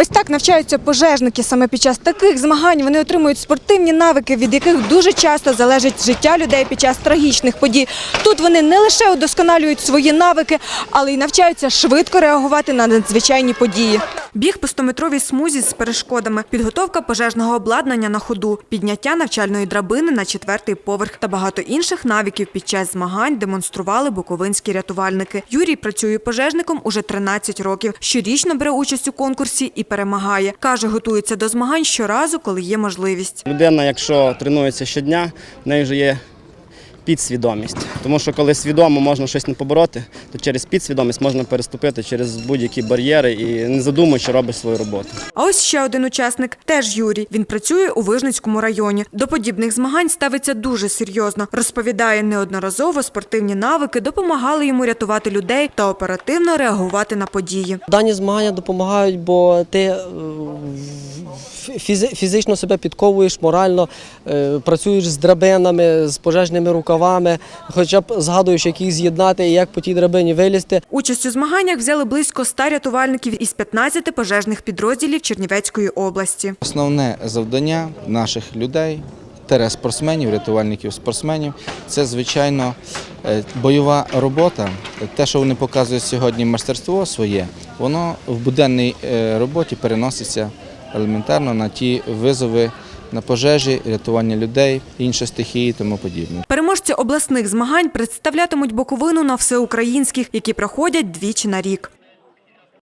Ось так навчаються пожежники. Саме під час таких змагань вони отримують спортивні навики, від яких дуже часто залежить життя людей під час трагічних подій. Тут вони не лише удосконалюють свої навики, але й навчаються швидко реагувати на надзвичайні події. Біг по 100-метровій смузі з перешкодами, підготовка пожежного обладнання на ходу, підняття навчальної драбини на четвертий поверх та багато інших навиків під час змагань демонстрували буковинські рятувальники. Юрій працює пожежником уже 13 років. Щорічно бере участь у конкурсі і перемагає. Каже, готується до змагань щоразу, коли є можливість. Людина, якщо тренується щодня, в неї вже є підсвідомість. Тому що коли свідомо можна щось не побороти, то через підсвідомість можна переступити через будь-які бар'єри і не задумуючи робиш свою роботу. А ось ще один учасник, теж Юрій. Він працює у Вижницькому районі. До подібних змагань ставиться дуже серйозно. Розповідає, неодноразово спортивні навики допомагали йому рятувати людей та оперативно реагувати на події. Дані змагання допомагають, бо ти е, фізично себе підковуєш, морально е, працюєш з драбинами, з пожежними рукавами, хоча б згадуєш, як їх з'єднати і як по тій драбині вилізти. Участь у змаганнях взяли близько 100 рятувальників із 15 пожежних підрозділів Чернівецької області. Основне завдання наших людей, тере спортсменів, рятувальників спортсменів, це звичайно е, бойова робота. Те, що вони показують сьогодні мастерство своє, воно в буденній е, роботі переноситься елементарно на ті визови на пожежі, рятування людей, інші стихії і тому подібне. Переможці обласних змагань представлятимуть Буковину на всеукраїнських, які проходять двічі на рік.